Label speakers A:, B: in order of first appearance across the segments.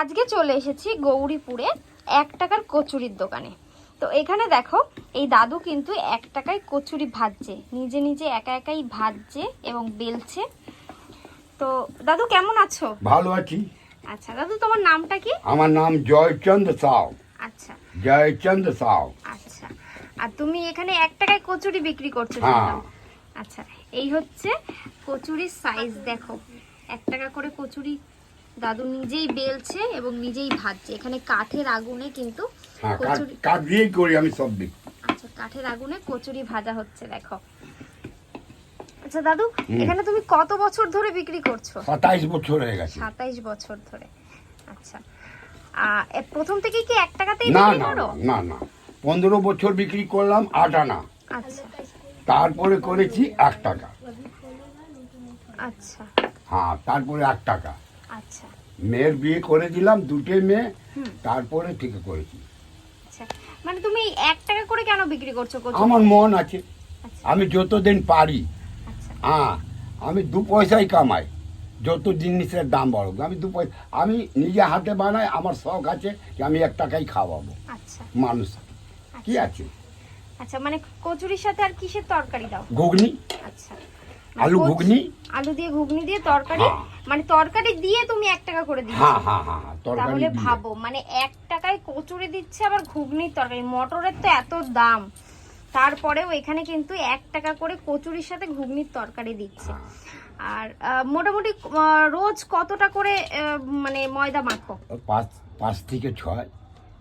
A: আজকে চলে এসেছি গৌরীপুরে এক টাকার কচুরির দোকানে। তো এখানে দেখো এই দাদু কিন্তু এক টাকায় কচুরি ভাজছে নিজে নিজে একা একাই ভাজছে এবং বেলছে। তো দাদু কেমন আছো?
B: ভালো আছি।
A: আচ্ছা দাদু তোমার নামটা কি?
B: আমার নাম জয়চন্দ সাউ।
A: আচ্ছা।
B: জয়চন্দ সাউ।
A: আচ্ছা। আর তুমি এখানে এক টাকায় কচুরি বিক্রি করছ
B: হ্যাঁ।
A: আচ্ছা এই হচ্ছে কচুরির সাইজ দেখো। এক টাকা করে কচুরি দাদু নিজেই বেলছে এবং নিজেই ভাজছে। এখানে কাঠের আগুনে কিন্তু
B: হ্যাঁ কাঠ
A: কচুরি
B: কাঠ দিয়েই করি আমি সব দিক
A: আচ্ছা কাঠের আগুনে কচুরি ভাজা হচ্ছে দেখো। আচ্ছা দাদু এখানে তুমি কত বছর ধরে বিক্রি করছ?
B: সাতাইশ বছর হয়ে গেছে।
A: সাতাইশ বছর ধরে। আচ্ছা। প্রথম থেকে কি এক টাকাতেই
B: না
A: বিক্রি করো?
B: না না। পনেরো বছর বিক্রি করলাম আট আনা।
A: আচ্ছা।
B: তারপরে করেছি এক টাকা।
A: আচ্ছা।
B: হ্যাঁ তারপরে এক টাকা।
A: আচ্ছা।
B: মেয়ের বিয়ে করে দিলাম দুটো মেয়ে তারপরে ঠিক করেছি।
A: আচ্ছা। মানে তুমি এক টাকা করে কেন বিক্রি করছ
B: আমার মন আছে।
A: আচ্ছা।
B: আমি যতদিন পারি।
A: আচ্ছা।
B: হ্যাঁ আমি দু পয়সাই কামাই। যত জিনিসের দাম বাড়ুক। আমি দু পয়সা আমি নিজে হাতে বানাই আমার শখ আছে যে আমি এক টাকাই খাওয়াবো। মানুষ। কি আছে?
A: আচ্ছা মানে কচুরির সাথে আর কিসের তরকারি দাও?
B: ঘুগনি।
A: আচ্ছা।
B: আলু
A: কচ-
B: ঘুগনি?
A: আলু দিয়ে ঘুগনি দিয়ে তরকারি
B: হ্যাঁ।
A: মানে তরকারি দিয়ে তুমি এক টাকা করে দিচ্ছ
B: হ্যাঁ হ্যাঁ হ্যাঁ হ্যাঁ,
A: তাহলে ভাবো মানে এক টাকায় কচুরি দিচ্ছে আবার ঘুগনির তরকারি। মটরের তো এত দাম। তারপরেও এখানে কিন্তু এক টাকা করে কচুরির সাথে ঘুগনির তরকারি দিচ্ছে।
B: হ্যাঁ।
A: আর মোটামুটি রোজ কতটা করে মানে ময়দা মাখো?
B: পাঁচ পাঁচ থেকে ছয়।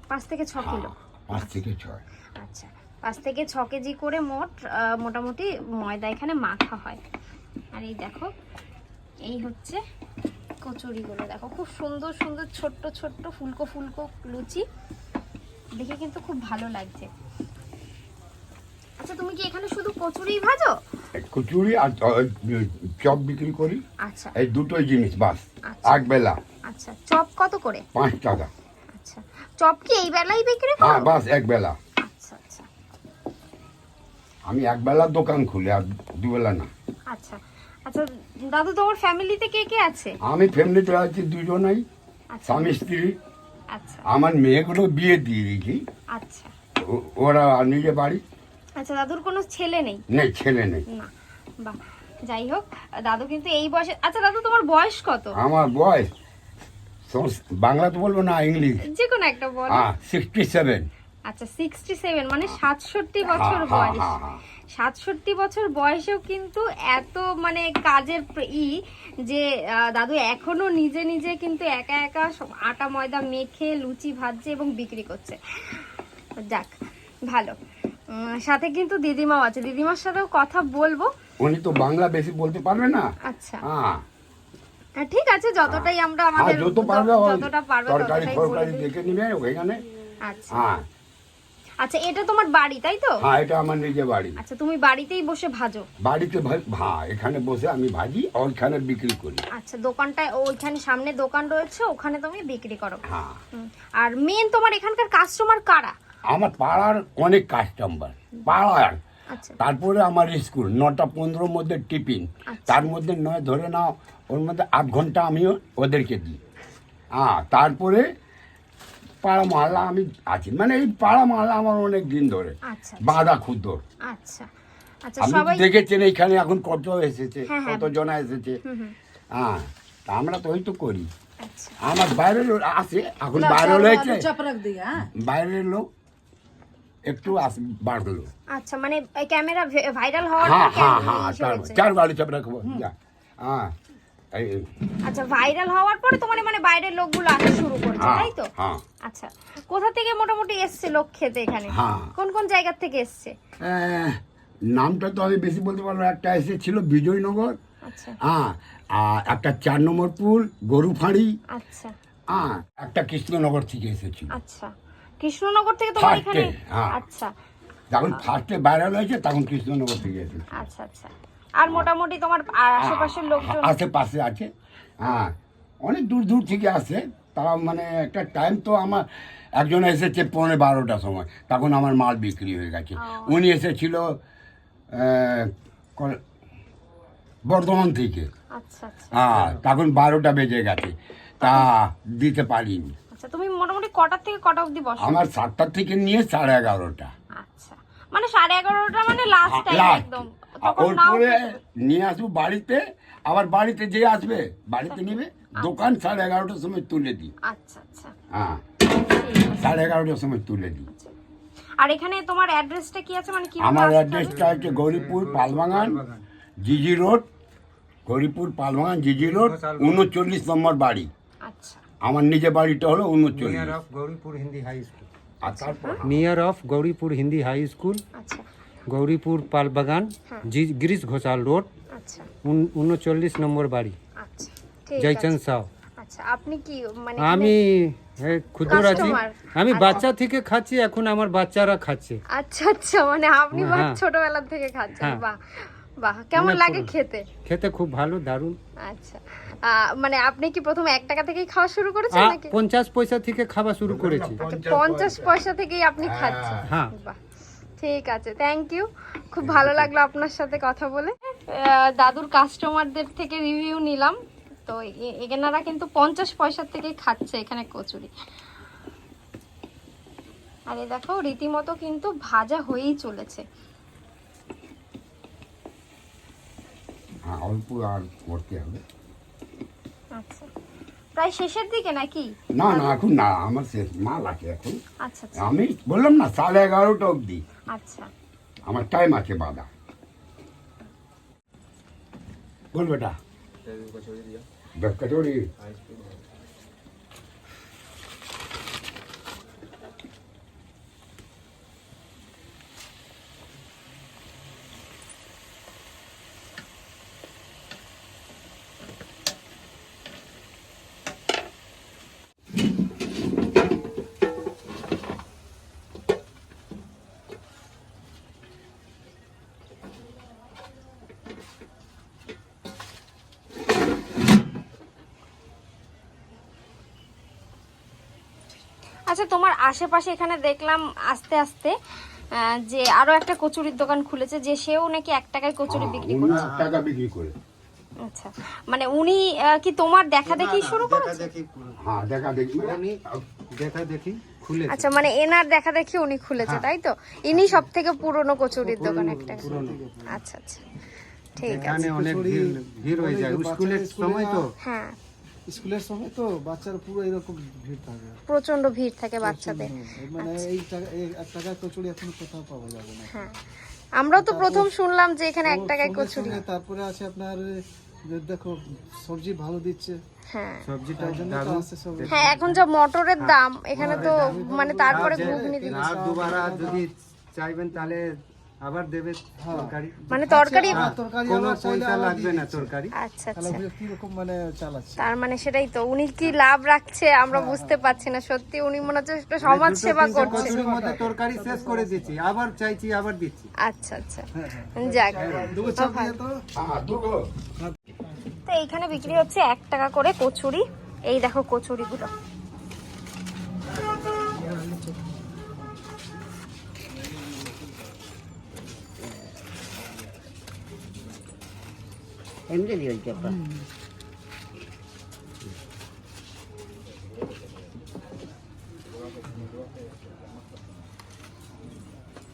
A: পাঁচ থেকে ছ কিলো।
B: পাঁচ থেকে ছয়।
A: পাঁচ থেকে ছ কেজি করে মোট মোটামুটি ময়দা এখানে মাখা হয়। আর এই দেখো এই হচ্ছে কচুরিগুলো। দেখো খুব সুন্দর সুন্দর ছোট্ট ছোট্ট ফুলকো ফুলকো লুচি। দেখে কিন্তু খুব ভালো লাগছে। আচ্ছা তুমি কি এখানে শুধু কচুরি ভাজো?
B: কচুরি আর চপ বিক্রি করি।
A: আচ্ছা।
B: এই দুটোই জিনিস বাস
A: আচ্ছা।
B: এক বেলা।
A: আচ্ছা চপ কত করে?
B: পাঁচ টাকা।
A: আচ্ছা চপ কি এই বেলাই বিক্রি
B: হ্যাঁ?
A: করো
B: বাস এক বেলা। আমি এক বেলা দোকান খুলি আর দুবেলা না।
A: আচ্ছা। আচ্ছা দাদু তোমার ফ্যামিলিতে কে কে আছে?
B: আমি ফ্যামিলিতে আছি দুজনেই।
A: আচ্ছা।
B: স্বামী স্ত্রী।
A: আচ্ছা।
B: আমার মেয়েগুলো বিয়ে দিয়ে দিয়েছি।
A: আচ্ছা।
B: ওরা নিজে বাড়ি।
A: আচ্ছা দাদুর কোনো ছেলে নেই?
B: নেই ছেলে নেই।
A: না। বাহ যাই হোক দাদু কিন্তু এই বয়সে আচ্ছা দাদু তোমার বয়স কত?
B: আমার বয়স সমস- বাংলাতে বলব না ইংলিশ।
A: যে কোনো একটা বল।
B: হ্যাঁ সিক্সটি সেভেন
A: আচ্ছা সিক্সটি সেভেন মানে সাতষট্টি বছর
B: হ্যাঁ,
A: বয়স।
B: হ্যাঁ, হ্যাঁ।
A: সাতষট্টি বছর বয়সেও কিন্তু এত মানে কাজের ই যে দাদু এখনও নিজে নিজে কিন্তু একা একা আটা ময়দা মেখে লুচি ভাজছে এবং বিক্রি করছে। যাক ভালো। সাথে কিন্তু দিদিমাও আছে। দিদিমার সাথেও কথা বলব।
B: উনি তো বাংলা বেশি বলতে পারবে না?
A: আচ্ছা।
B: হ্যাঁ।
A: হ্যাঁ, ঠিক আছে যতটাই আমরা
B: হ্যাঁ
A: আমাদের
B: যত পারবে
A: যতটা পারবে
B: তরকারি
A: ততটাই
B: ফরকারি দেখে নিবে ওইখানে
A: আচ্ছা।
B: হ্যাঁ।
A: আচ্ছা এটা তোমার বাড়ি তাই তো?
B: হ্যাঁ এটা আমার নিজে বাড়ি।
A: আচ্ছা তুমি বাড়িতেই বসে ভাজো।
B: বাড়িতে ভাই হ্যাঁ এখানে বসে আমি ভাজি ওইখানে বিক্রি করি।
A: আচ্ছা দোকানটায় ওইখানে সামনে দোকান রয়েছে ওখানে তুমি বিক্রি করো।
B: হ্যাঁ।
A: আর মেন তোমার এখানকার কাস্টমার কারা?
B: আমার পাড়ার অনেক কাস্টমার পাড়ার।
A: আচ্ছা।
B: তারপরে আমার স্কুল নটা পনেরোর মধ্যে টিফিন।
A: আচ্ছা।
B: তার মধ্যে নয় ধরে নাও ওর মধ্যে আধ ঘণ্টা আমিও ওদেরকে দিই। হ্যাঁ তারপরে পাড়া মহল্লা আমি আছি। মানে এই পাড়া মহল্লা আমার অনেক দিন ধরে। বাঁধা ক্ষুদ্র। আমি দেখেছেন এখানে এখন কত এসেছে কত জনা এসেছে। হ্যাঁ তা আমরা তো ওই তো করি। আমার বাইরের আছে এখন বাইরে হয়েছে। বাইরের লোক একটু বাড়লো।
A: আচ্ছা মানে ক্যামেরা ভাইরাল হওয়ার
B: হ্যাঁ হ্যাঁ হ্যাঁ চার বাড়ি চাপ রাখব হ্যাঁ।
A: আচ্ছা ভাইরাল হওয়ার পরে তোমার মানে বাইরের লোকগুলো আসা শুরু করছে
B: হ্যাঁ
A: তাই তো?
B: হ্যাঁ।
A: আচ্ছা কোথা থেকে মোটামুটি এসছে লোক খেতে এখানে?
B: হ্যাঁ।
A: কোন কোন জায়গা থেকে এসছে?
B: নামটা তো আমি বেশি বলতে পারব একটা এসেছিল বিজয়নগর।
A: আচ্ছা।
B: হ্যাঁ আর একটা চার নম্বর পুল গরুফাঁড়ি।
A: আচ্ছা।
B: হ্যাঁ একটা কৃষ্ণনগর থেকে এসেছিল।
A: আচ্ছা। কৃষ্ণনগর থেকে তোমার এখানে। আচ্ছা।
B: যখন ফার্স্টে ভাইরাল হয়েছে তখন কৃষ্ণনগর থেকে এসেছে।
A: আচ্ছা আচ্ছা। আর মোটামুটি তোমার আশেপাশের লোকজন
B: আশেপাশে আছে। হ্যাঁ অনেক দূর দূর থেকে আসে। তারা মানে একটা টাইম তো আমার একজন এসেছে পনেরো বারোটার সময়। তখন আমার মাল বিক্রি হয়ে গেছে। উনি এসেছিল বর্ধমান থেকে।
A: আচ্ছা আচ্ছা।
B: হ্যাঁ তখন বারোটা বেজে গেছে। তা দিতে পারিনি।
A: আচ্ছা তুমি মোটামুটি কটার থেকে কটা অবধি বসো?
B: আমার সাতটার থেকে নিয়ে সাড়ে এগারোটা।
A: আচ্ছা। মানে সাড়ে এগারোটা মানে লাস্ট টাইম
B: লাস্ট
A: একদম।
B: ওর পরে নিয়ে আসব বাড়িতে। আবার বাড়িতে যে আসবে বাড়িতে নিবে দোকান সাড়ে এগারোটার সময় তুলে দিই।
A: আচ্ছা আচ্ছা।
B: হ্যাঁ সাড়ে এগারোটার সময় তুলে দিই।
A: আর এখানে তোমার অ্যাড্রেসটা কি আছে? মানে কি
B: আমার অ্যাড্রেসটা হচ্ছে গৌরীপুর পালবাগান জিজি রোড গৌরীপুর পালবাগান জিজি রোড উনচল্লিশ নম্বর বাড়ি।
A: আচ্ছা।
B: আমার নিজের বাড়িটা হলো উনচল্লিশ।
C: Near of Gouripur Hindi high school. Near of Gouripur Hindi high school.
A: আচ্ছা।
C: গৌরীপুর পালবাগান জি গিরিশ ঘোষাল রোড
A: আচ্ছা।
C: উন- উনচল্লিশ নম্বর বাড়ি।
A: আচ্ছা ঠিক
C: জয়চন্দ সাউ।
A: আচ্ছা আপনি কি মানে
C: আমি এই ক্ষুদ্র আছি আমি বাচ্চা থেকে খাচ্ছি এখন আমার বাচ্চারা খাচ্ছে।
A: আচ্ছা আচ্ছা মানে আপনি
C: হ্যাঁ।
A: ছোটবেলা থেকে খাচ্ছেন
C: হ্যাঁ।
A: বাহ বাহ কেমন
C: মানে
A: লাগে খেতে?
C: খেতে খুব ভালো দারুণ।
A: আচ্ছা মানে আপনি কি প্রথম এক টাকা থেকেই খাওয়া শুরু করেছেন নাকি?
C: পঞ্চাশ পয়সা থেকে খাওয়া শুরু করেছি।
A: পঞ্চাশ পয়সা। থেকেই আপনি খাচ্ছেন।
C: হ্যাঁ।
A: বাহ। ঠিক আছে থ্যাংক ইউ খুব ভালো লাগল আপনার সাথে কথা বলে। দাদুর কাস্টমারদের থেকে রিভিউ নিলাম। তো এ- এনারা কিন্তু পঞ্চাশ পয়সার থেকেই খাচ্ছে এখানে কচুরি। আর এই দেখো রীতিমতো কিন্তু ভাজা হয়েই চলেছে।
B: হ্যাঁ অল্প আর করতে হবে।
A: আচ্ছা। প্রায় শেষের দিকে নাকি?
B: না না এখন না আমার শেষ মাল আছে এখন।
A: আচ্ছা আচ্ছা।
B: আমি বললাম না সাড়ে এগারোটা অবধি।
A: আচ্ছা।
B: আমার টাইম আছে বাধা বল বেটা। দশ কচুরি
A: আচ্ছা তোমার আশেপাশে এখানে দেখলাম আস্তে আস্তে যে আরও একটা কচুরির দোকান খুলেছে যে সেও নাকি এক টাকায় কচুরি বিক্রি করছে।
B: টাকা বিক্রি করে।
A: আচ্ছা মানে উনি কি তোমার দেখা দেখি শুরু করেছে?
C: দেখি
B: হ্যাঁ দেখা দেখি
C: উনি দেখা দেখি খুলে
A: আচ্ছা মানে এনার দেখা দেখি উনি খুলেছে তাই তো? ইনি সব থেকে পুরনো কচুরির দোকান একটা। আচ্ছা আচ্ছা। ঠিক আছে।
C: এখানে অনেক ভিড় ভিড় হয়ে যায়। স্কুলের সময় তো।
A: হ্যাঁ।
D: স্কুলের সময় তো বাচ্চার পুরো এরকম ভিড় থাকে।
A: প্রচণ্ড ভিড় থাকে বাচ্চাদের।
D: মানে এই টাকা- এক টাকার কচুরি এখন কোথাও পাওয়া যাবে না।
A: হ্যাঁ। আমরাও তো প্রথম শুনলাম যে এখানে এক টাকায় কচুরি।
D: তারপরে আছে আপনার দেখো সবজি ভালো দিচ্ছে।
A: হ্যাঁ।
D: সব
A: হ্যাঁ এখন যা মটরের দাম এখানে তো মানে তারপরে ঘুগনি
C: আর দুবারা যদি চাইবেন তাহলে আবার দেবে তরকারি?
A: মানে তরকারি
D: হ্যাঁ, তরকারি
C: কোনো পয়সা লাগবে না তরকারি?
A: আচ্ছা আচ্ছা।
D: মানে চালাচ্ছে?
A: তার মানে সেটাই তো উনি কি লাভ রাখছে আমরা বুঝতে পারছি না সত্যি উনি মনে হচ্ছে একটা সমাজ সেবা করছে।
C: কচুরির মধ্যে তরকারি শেষ করে দিচ্ছি আবার চাইছি আবার দিচ্ছি।
A: আচ্ছা আচ্ছা। যাক।
B: হ্যাঁ।
A: তো এইখানে বিক্রি হচ্ছে এক টাকা করে কচুরি। এই দেখো কচুরিগুলো।
E: এমনি দিয়ে চাপা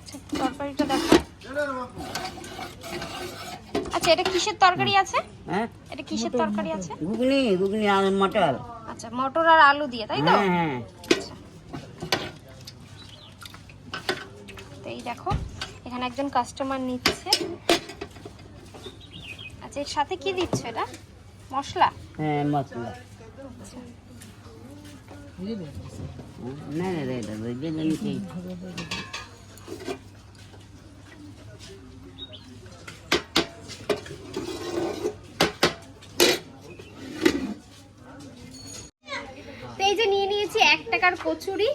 A: আচ্ছা, তরকারিটা দেখো। আচ্ছা এটা কিসের তরকারি আছে?
E: হ্যাঁ?
A: এটা কিসের তরকারি আছে?
E: ঘুগনি ঘুগনি আর মটর।
A: আচ্ছা মটর আর আলু দিয়ে তাই তো?
E: হ্যাঁ হ্যাঁ।
A: আচ্ছা। এই দেখো এখানে একজন কাস্টমার নিচ্ছে। এর সাথে কি দিচ্ছে এটা? মশলা?
E: হ্যাঁ মশলা। না না
A: এই যে নিয়ে নিয়েছি এক টাকার কচুরি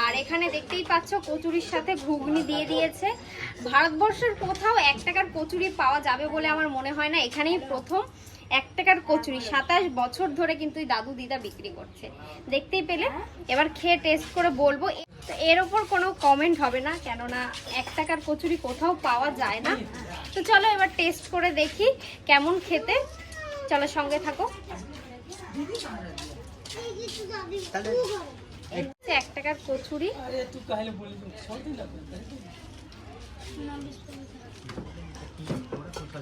A: আর এখানে দেখতেই পাচ্ছ কচুরির সাথে ঘুগনি দিয়ে দিয়েছে। ভারতবর্ষের কোথাও এক টাকার কচুরি পাওয়া যাবে বলে আমার মনে হয় না। এখানেই প্রথম এক টাকার কচুরি। সাতাশ বছর ধরে কিন্তু এই দাদু দিদা বিক্রি করছে। দেখতেই পেলে? এবার খেয়ে টেস্ট করে বলব। তো এর ওপর কোনো কমেন্ট হবে না কেননা এক টাকার কচুরি কোথাও পাওয়া যায় না। তো চলো এবার টেস্ট করে দেখি কেমন খেতে। চলো সঙ্গে থাকো। এক টাকার কচুরি।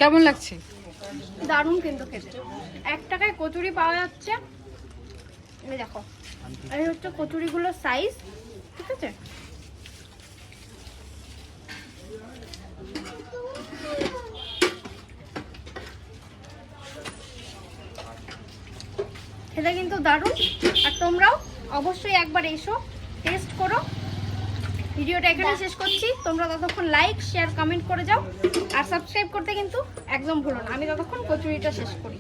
F: কেমন লাগছে?
A: দারুণ কিন্তু খেতে। এক টাকায় কচুরি পাওয়া যাচ্ছে। দেখো। এই হচ্ছে কচুরিগুলোর সাইজ ঠিক আছে? খেতে কিন্তু দারুণ। আর তোমরাও অবশ্যই একবার এসো টেস্ট করো। ভিডিওটা এখানে শেষ করছি। তোমরা ততক্ষণ লাইক শেয়ার কমেন্ট করে যাও। আর সাবস্ক্রাইব করতে কিন্তু একদম ভুলো না। আমি ততক্ষণ কচুরিটা শেষ করি।